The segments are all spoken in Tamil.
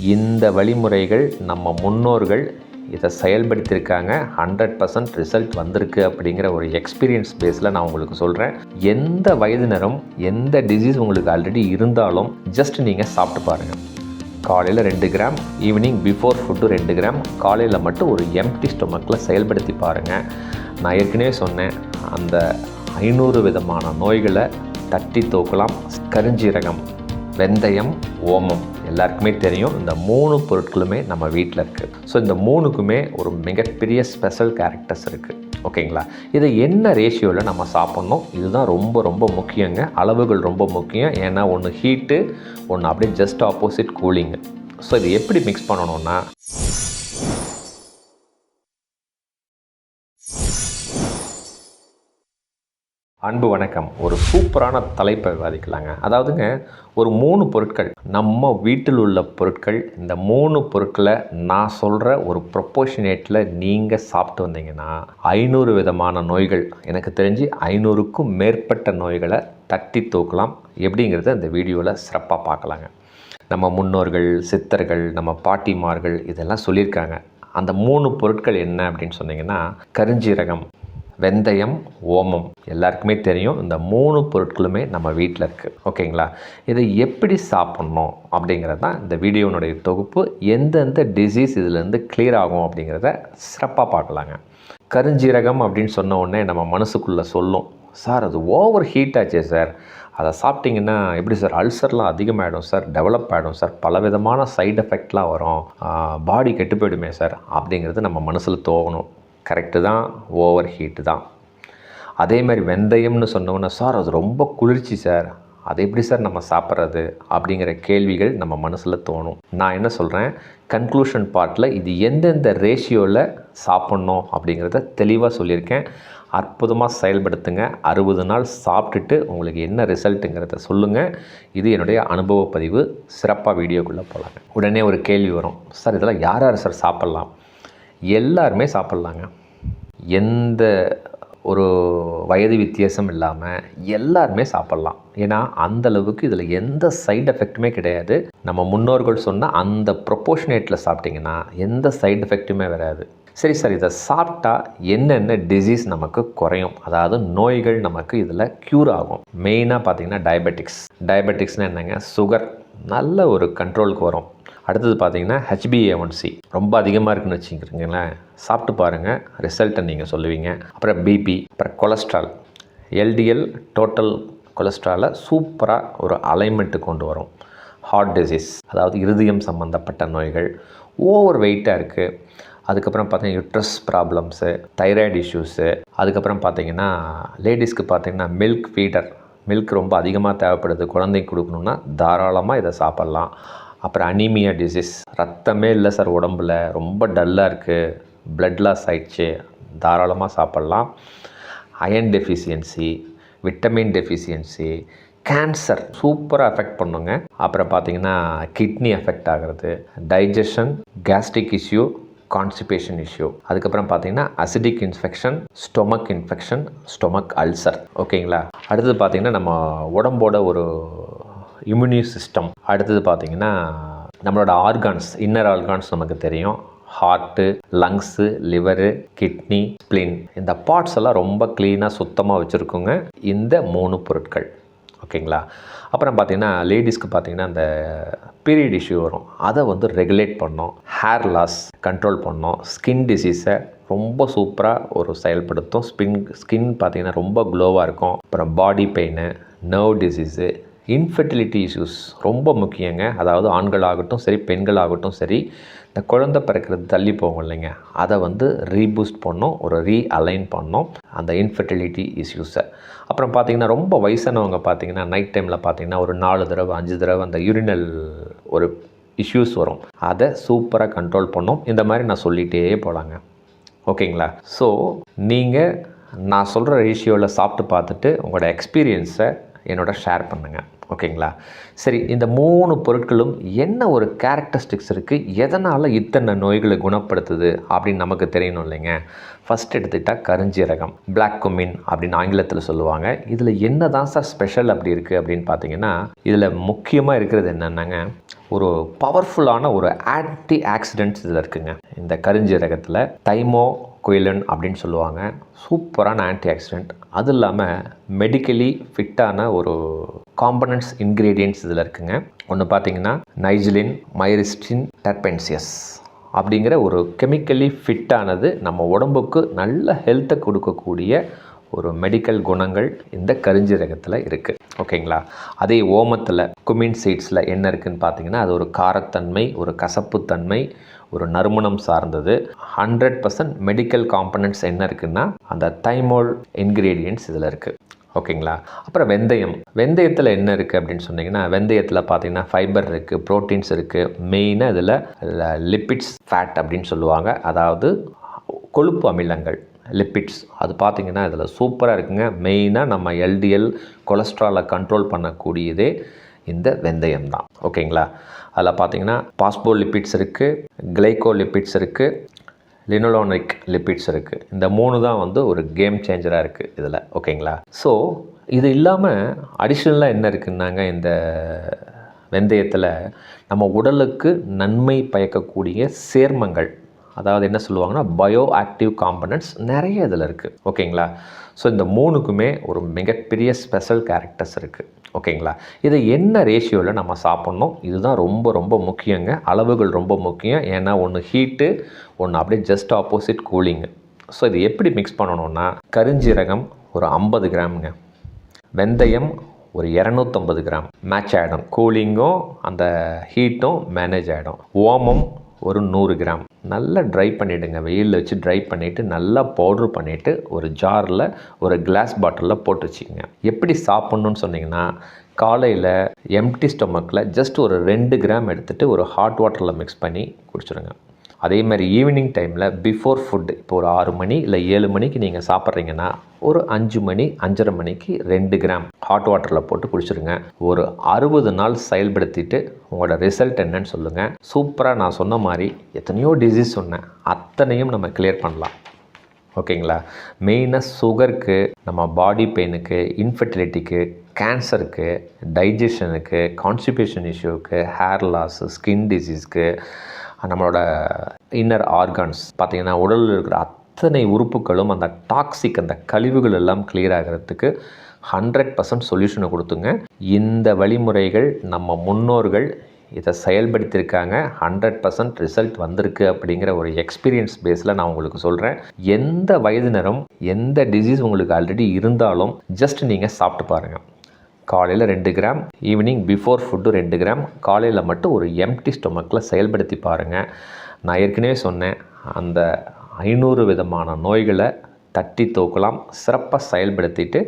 இந்த வழிமுறைகள் நம்ம முன்னோர்கள் இதை செயல்படுத்தியிருக்காங்க. ஹண்ட்ரட் பர்சன்ட் ரிசல்ட் வந்திருக்கு அப்படிங்கிற ஒரு எக்ஸ்பீரியன்ஸ் பேஸில் நான் உங்களுக்கு சொல்கிறேன். எந்த வயதினரும் எந்த டிசீஸ் உங்களுக்கு ஆல்ரெடி இருந்தாலும் ஜஸ்ட் நீங்கள் சாப்பிட்டு பாருங்கள் காலையில் ரெண்டு கிராம் ஈவினிங் பிஃபோர் ஃபுட்டு ரெண்டு கிராம் காலையில் மட்டும் ஒரு எம்டி ஸ்டொமக்கில் செயல்படுத்தி பாருங்கள் நான் ஏற்கனவே சொன்னேன் அந்த ஐநூறு விதமான நோய்களை தட்டி தூக்கலாம். கருஞ்சீரகம் வெந்தயம் ஓமம். எல்லாருக்குமே தெரியும் இந்த மூணு பொருட்களுமே நம்ம வீட்டில் இருக்குது ஸோ இந்த மூணுக்குமே ஒரு மிகப்பெரிய ஸ்பெஷல் கேரக்டர்ஸ் இருக்குது ஓகேங்களா? இதை என்ன ரேஷியோவில் நம்ம சாப்பிட்ணும்? இதுதான் ரொம்ப ரொம்ப முக்கியங்க. அளவுகள் ரொம்ப முக்கியம். ஏன்னா ஒன்று ஹீட்டு ஒன்று அப்படியே ஜஸ்ட் ஆப்போசிட் கூலிங்கு ஸோ இது எப்படி மிக்ஸ் பண்ணணும்னா அன்பு வணக்கம். ஒரு சூப்பரான தலைப்பை விவாதிக்கலாங்க. அதாவதுங்க ஒரு மூணு பொருட்கள். நம்ம வீட்டில் உள்ள பொருட்கள் இந்த மூணு பொருட்களை நான் சொல்கிற ஒரு ப்ரொப்போஷனேட்டில் நீங்கள் சாப்பிட்டு வந்தீங்கன்னா ஐநூறு விதமான நோய்கள் எனக்கு தெரிஞ்சு ஐநூறுக்கும் மேற்பட்ட நோய்களை தட்டி தூக்கலாம். எப்படிங்கிறத இந்த வீடியோவில் சிறப்பாக பார்க்கலாங்க. நம்ம முன்னோர்கள் சித்தர்கள் நம்ம பாட்டிமார்கள் இதெல்லாம் சொல்லியிருக்காங்க. அந்த மூணு பொருட்கள் என்ன அப்படின்னு சொன்னீங்கன்னா கருஞ்சீரகம் வெந்தயம் ஓமம் எல்லாருக்குமே தெரியும். இந்த மூணு பொருட்களுமே நம்ம வீட்டில் இருக்குது ஓகேங்களா? இதை எப்படி சாப்பிட்ணும் அப்படிங்கிறது தான் இந்த வீடியோனுடைய தொகுப்பு. எந்தெந்த டிசீஸ் இதுலேருந்து கிளியர் ஆகும் அப்படிங்கிறத சிறப்பாக பார்க்கலாங்க. கருஞ்சீரகம் அப்படின்னு சொன்ன உடனே நம்ம மனசுக்குள்ளே சொல்லும். சார் அது ஓவர் ஹீட் ஆச்சே சார். அதை சாப்பிட்டிங்கன்னா எப்படி சார்? அல்சர்லாம் அதிகமாகிடும் சார். டெவலப் ஆகிடும் சார். பலவிதமான சைடு எஃபெக்ட்லாம் வரும். பாடி கெட்டு போயிடுமே சார். அப்படிங்கிறது நம்ம மனசில் தோணும். கரெக்டு தான் ஓவர் ஹீட்டு தான். அதே மாதிரி வெந்தயம்னு சொன்னோன்னே சார் அது ரொம்ப குளிர்ச்சி சார். அதை எப்படி சார் நம்ம சாப்பிட்றது? அப்படிங்கிற கேள்விகள் நம்ம மனசில் தோணும். நான் என்ன சொல்கிறேன் கன்க்ளூஷன் பார்ட்டில் இது எந்தெந்த ரேஷியோவில் சாப்பிட்ணும் அப்படிங்கிறத தெளிவாக சொல்லியிருக்கேன். அற்புதமாக செயல்படுத்துங்க. அறுபது நாள் சாப்பிட்டுட்டு உங்களுக்கு என்ன ரிசல்ட்டுங்கிறத சொல்லுங்கள் இது என்னுடைய அனுபவ பதிவு. சிறப்பாக வீடியோக்குள்ளே போகலாங்க உடனே ஒரு கேள்வி வரும். சார் இதெல்லாம் யார் யார் சார் சாப்பிட்லாம்? எல்லாருமே சாப்பிட்லாங்க. எந்த ஒரு வயது வித்தியாசம் இல்லாமல் எல்லாருமே சாப்பிட்லாம். ஏன்னா அந்த அளவுக்கு இதில் எந்த சைடு எஃபெக்ட்டுமே கிடையாது. நம்ம முன்னோர்கள் சொன்ன அந்த ப்ரொபோஷனேட்டில் சாப்பிட்டிங்கன்னா எந்த சைடு எஃபெக்ட்டுமே வராது. சரி சார் இதை சாப்பிட்டா என்னென்ன டிசீஸ் நமக்கு குறையும்? அதாவது நோய்கள் நமக்கு இதில் க்யூர் ஆகும். மெயினாக பார்த்தீங்கன்னா டயபெட்டிக்ஸ் டயபெட்டிக்ஸ்னால் என்னங்க? சுகர் நல்ல ஒரு கண்ட்ரோலுக்கு வரும். அடுத்தது பார்த்தீங்கன்னா ஹெச்பிஏஒன்சி ரொம்ப அதிகமாக இருக்குன்னு வச்சுக்கிறீங்களேன் சாப்பிட்டு பாருங்கள் ரிசல்ட்டை நீங்கள் சொல்லுவீங்க. அப்புறம் பிபி அப்புறம் கொலஸ்ட்ரால் எல்டிஎல் டோட்டல் கொலஸ்ட்ராலை சூப்பராக ஒரு அலைன்மெண்ட்டு கொண்டு வரும். ஹார்ட் டிசீஸ் அதாவது இருதயம் சம்மந்தப்பட்ட நோய்கள். ஓவர் வெயிட்டாக இருக்குது அதுக்கப்புறம் பார்த்தீங்கன்னா யூட்ரஸ் ப்ராப்ளம்ஸு தைராய்டு இஷ்யூஸு அதுக்கப்புறம் பார்த்தீங்கன்னா லேடிஸ்க்கு பார்த்தீங்கன்னா மில்க் ஃபீடர் மில்க் ரொம்ப அதிகமாக தேவைப்படுது. குழந்தைக்கு கொடுக்கணுன்னா தாராளமாக இதை சாப்பிட்லாம். அப்புறம் அனீமியா டிசீஸ் ரத்தமே இல்லை சார் உடம்புல. ரொம்ப டல்லாக இருக்குது பிளட் லாஸ் ஆயிடுச்சு. தாராளமாக சாப்பிட்லாம். Iron deficiency vitamin deficiency cancer சூப்பராக அஃபெக்ட் பண்ணுங்க. அப்புறம் பார்த்தீங்கன்னா கிட்னி அஃபெக்ட் ஆகிறது. Digestion gastric issue constipation issue அதுக்கப்புறம் பார்த்தீங்கன்னா acidic infection stomach infection stomach ulcer ஓகேங்களா அடுத்தது பார்த்தீங்கன்னா நம்ம உடம்போட ஒரு இம்யூனி சிஸ்டம் அடுத்தது பார்த்திங்கன்னா நம்மளோட ஆர்கான்ஸ் இன்னர் ஆர்கான்ஸ் நமக்கு தெரியும். Heart lungs liver kidney spleen இந்த பார்ட்ஸ் எல்லாம் ரொம்ப க்ளீனாக சுத்தமாக வச்சுருக்குங்க. இந்த மூணு பொருட்கள். ஓகேங்களா? அப்புறம் பார்த்திங்கன்னா லேடிஸ்க்கு பார்த்திங்கன்னா அந்த பீரியட் இஷ்யூ வரும். அதை வந்து ரெகுலேட் பண்ணோம். ஹேர் லாஸ் கண்ட்ரோல் பண்ணோம். ஸ்கின் டிசீஸை ரொம்ப சூப்பராக ஒரு செயல்படுத்தும். ஸ்பின் ஸ்கின் பார்த்திங்கன்னா ரொம்ப க்ளோவாக இருக்கும். அப்புறம் body pain nerve disease infertility issues ரொம்ப முக்கியங்க. அதாவது ஆண்களாகட்டும் சரி பெண்களாகட்டும் சரி இந்த குழந்தை பிறக்கிறது தள்ளி போகும் இல்லைங்க. அதை வந்து ரீபூஸ்ட் பண்ணோம் ஒரு ரீ அலைன் பண்ணோம் அந்த இன்ஃபெர்டிலிட்டி இஷ்யூஸை அப்புறம் பார்த்திங்கன்னா ரொம்ப வயசானவங்க பார்த்திங்கன்னா நைட் டைமில் பார்த்திங்கன்னா ஒரு நாலு தடவை அஞ்சு தடவை அந்த யூரினல் ஒரு இஷ்யூஸ் வரும். அதை சூப்பராக கண்ட்ரோல் பண்ணோம். இந்த மாதிரி நான் சொல்லிகிட்டே போகலாங்க ஓகேங்களா? ஸோ நீங்கள் நான் சொல்கிற ரேஷியோவில் சாப்பிட்டு பார்த்துட்டு உங்களோட எக்ஸ்பீரியன்ஸை என்னோட ஷேர் பண்ணுங்கள் ஓகேங்களா? சரி இந்த மூணு பொருட்களும் என்ன ஒரு கேரக்டரிஸ்டிக்ஸ் இருக்குது எதனால் இத்தனை நோய்களை குணப்படுத்துது அப்படின்னு நமக்கு தெரியணும் இல்லைங்க. ஃபஸ்ட் எடுத்துக்கிட்டால் கருஞ்சீரகம் பிளாக் குமின் அப்படின்னு ஆங்கிலத்தில் சொல்லுவாங்க. இதில் என்ன தான் சார் ஸ்பெஷல் அப்படி இருக்குது அப்படின்னு பார்த்தீங்கன்னா இதில் முக்கியமாக இருக்கிறது என்னென்னங்க? ஒரு பவர்ஃபுல்லான ஒரு ஆன்டி ஆக்சிடென்ட்ஸ் இதில் இருக்குங்க. இந்த கருஞ்சீரகத்தில் தைமோ குயிலன் அப்படின்னு சொல்லுவாங்க. சூப்பரான ஆன்டி ஆக்சிடென்ட் அது இல்லாமல் மெடிக்கலி ஃபிட்டான ஒரு காம்பனன்ட்ஸ் இன்க்ரீடியன்ட்ஸ் இதில் இருக்குங்க. ஒன்று பார்த்தீங்கன்னா நைஜிலின் மைரிஸ்டின் டர்பென்சியஸ் அப்படிங்கிற ஒரு கெமிக்கலி ஃபிட்டானது நம்ம உடம்புக்கு நல்ல ஹெல்த்தை கொடுக்கக்கூடிய ஒரு மெடிக்கல் குணங்கள் இந்த கரிஞ்சீரகத்தில் இருக்குது ஓகேங்களா? அதே ஓமத்தில் குமின் சீட்ஸில் என்ன இருக்குதுன்னு பார்த்தீங்கன்னா அது ஒரு காரத்தன்மை ஒரு கசப்புத்தன்மை ஒரு நறுமணம் சார்ந்தது. ஹண்ட்ரட் பர்சன்ட் மெடிக்கல் காம்பனன்ட்ஸ் என்ன இருக்குன்னா அந்த தைமோல் இன்க்ரீடியன்ட்ஸ் இதில் இருக்குது ஓகேங்களா? அப்புறம் வெந்தயம். வெந்தயத்தில் என்ன இருக்குது அப்படின்னு சொன்னிங்கன்னா வெந்தயத்தில் பார்த்தீங்கன்னா ஃபைபர் இருக்குது ப்ரோட்டீன்ஸ் இருக்குது மெயினாக இதில் லிப்பிட்ஸ் ஃபேட் அப்படின்னு சொல்லுவாங்க. அதாவது கொழுப்பு அமிலங்கள் லிப்பிட்ஸ் அது பார்த்திங்கன்னா இதில் சூப்பராக இருக்குங்க. மெயினாக நம்ம எல்டிஎல் கொலஸ்ட்ராலை கண்ட்ரோல் பண்ணக்கூடியதே இந்த வெந்தயம் தான் ஓகேங்களா? அதில் பார்த்தீங்கன்னா பாஸ்போ லிப்பிட்ஸ் இருக்குது கிளைகோ லிப்பிட்ஸ் இருக்குது லினோலோனிக் லிப்பிட்ஸ் இருக்குது இந்த மூணு தான் வந்து ஒரு கேம் சேஞ்சராக இருக்குது இதில். ஓகேங்களா? ஸோ இது இல்லாமல் அடிஷ்னலாக என்ன இருக்குன்னாங்க இந்த வெந்தயத்தில் நம்ம உடலுக்கு நன்மை பயக்கக்கூடிய சேர்மங்கள். அதாவது என்ன சொல்லுவாங்கன்னா பயோ ஆக்டிவ் காம்பனன்ட்ஸ் நிறைய இதில் இருக்குது ஓகேங்களா? ஸோ இந்த மூணுக்குமே ஒரு மிகப்பெரிய ஸ்பெஷல் கேரக்டர்ஸ் இருக்குது ஓகேங்களா இதை என்ன ரேஷியோவில் நம்ம சாப்பிட்ணும்? இதுதான் ரொம்ப ரொம்ப முக்கியங்க. அளவுகள் ரொம்ப முக்கியம். ஏன்னா ஒன்று ஹீட்டு ஒன்று அப்படியே ஜஸ்ட் ஆப்போசிட் கூலிங்கு ஸோ இது எப்படி மிக்ஸ் பண்ணணும்னா கருஞ்சீரகம் ஒரு ஐம்பது கிராமுங்க. வெந்தயம் ஒரு இரநூத்தம்பது கிராம். மேட்ச் ஆகிடும் கூலிங்கும் அந்த ஹீட்டும் மேனேஜ் ஆகிடும் ஓமம் ஒரு நூறு கிராம். நல்லா ட்ரை பண்ணிவிடுங்க வெயிலில் வச்சு ட்ரை பண்ணிவிட்டு நல்லா பவுட்ரு பண்ணிவிட்டு ஒரு ஜாரில் ஒரு கிளாஸ் பாட்டிலில் போட்டு வச்சுக்கோங்க. எப்படி சாப்பிட்ணுன்னு சொன்னிங்கன்னா காலையில் எம்டி ஸ்டொமக்கில் ஜஸ்ட் ஒரு ரெண்டு கிராம் எடுத்துகிட்டு ஒரு ஹாட் வாட்டரில் மிக்ஸ் பண்ணி குடிச்சிடுங்க அதே மாதிரி ஈவினிங் டைமில் பிஃபோர் ஃபுட்டு இப்போ ஒரு ஆறு மணி இல்லை ஏழு மணிக்கு நீங்கள் சாப்பிட்றீங்கன்னா ஒரு அஞ்சு மணி அஞ்சரை மணிக்கு ரெண்டு கிராம் ஹாட் வாட்டரில் போட்டு குடிச்சிருங்க. ஒரு அறுபது நாள் செயல்படுத்திட்டு உங்களோட ரிசல்ட் என்னன்னு சொல்லுங்கள் சூப்பராக நான் சொன்ன மாதிரி எத்தனையோ டிசீஸ் சொன்னேன். அத்தனையும் நம்ம கிளியர் பண்ணலாம். ஓகேங்களா? மெயினாக சுகருக்கு நம்ம பாடி பெயினுக்கு இன்ஃபர்டிலிட்டிக்கு கேன்சருக்கு டைஜஷனுக்கு கான்ஸ்டிபேஷன் இஷ்யூக்கு ஹேர் லாஸு ஸ்கின் டிசீஸ்க்கு நம்மளோட இன்னர் ஆர்கான்ஸ் பார்த்திங்கன்னா உடலில் இருக்கிற அத்தனை உறுப்புகளும் அந்த டாக்ஸிக் அந்த கழிவுகள் எல்லாம் கிளியர் ஆகிறதுக்கு ஹண்ட்ரட் பர்சன்ட் சொல்யூஷனை கொடுத்துங்க. இந்த வழிமுறைகள் நம்ம முன்னோர்கள் இதை செயல்படுத்தியிருக்காங்க. ஹண்ட்ரட் பர்சன்ட் ரிசல்ட் வந்திருக்கு அப்படிங்கிற ஒரு எக்ஸ்பீரியன்ஸ் பேஸில் நான் உங்களுக்கு சொல்கிறேன் எந்த வயதினரும் எந்த டிசீஸ் உங்களுக்கு ஆல்ரெடி இருந்தாலும் ஜஸ்ட் நீங்கள் சாப்பிட்டு பாருங்கள் காலையில் ரெண்டு கிராம் ஈவினிங் பிஃபோர் ஃபுட்டு ரெண்டு கிராம் காலையில் மட்டும் ஒரு எம்டி ஸ்டொமக்கில் செயல்படுத்தி பாருங்கள் நான் ஏற்கனவே சொன்னேன் அந்த ஐநூறு விதமான நோய்களை தட்டி தூக்கலாம் சிறப்பாக செயல்படுத்திட்டு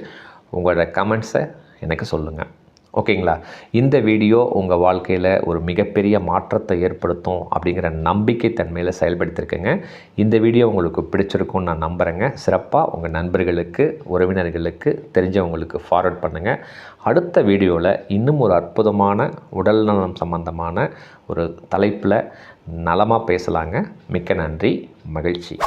உங்களோட கமெண்ட்ஸை எனக்கு சொல்லுங்கள் ஓகேங்களா? இந்த வீடியோ உங்கள் வாழ்க்கையில் ஒரு மிகப்பெரிய மாற்றத்தை ஏற்படுத்தும் அப்படிங்கிற நம்பிக்கை தன்மையில் செயல்படுத்திருக்கேங்க. இந்த வீடியோ உங்களுக்கு பிடிச்சிருக்கும்னு நான் நம்புகிறேங்க சிறப்பாக உங்கள் நண்பர்களுக்கு உறவினர்களுக்கு தெரிஞ்சவங்களுக்கு ஃபார்வர்ட் பண்ணுங்கள் அடுத்த வீடியோவில் இன்னும் ஒரு அற்புதமான உடல் நலம் சம்பந்தமான ஒரு தலைப்பில் நலமாக பேசலாங்க. மிக்க நன்றி. மகிழ்ச்சி.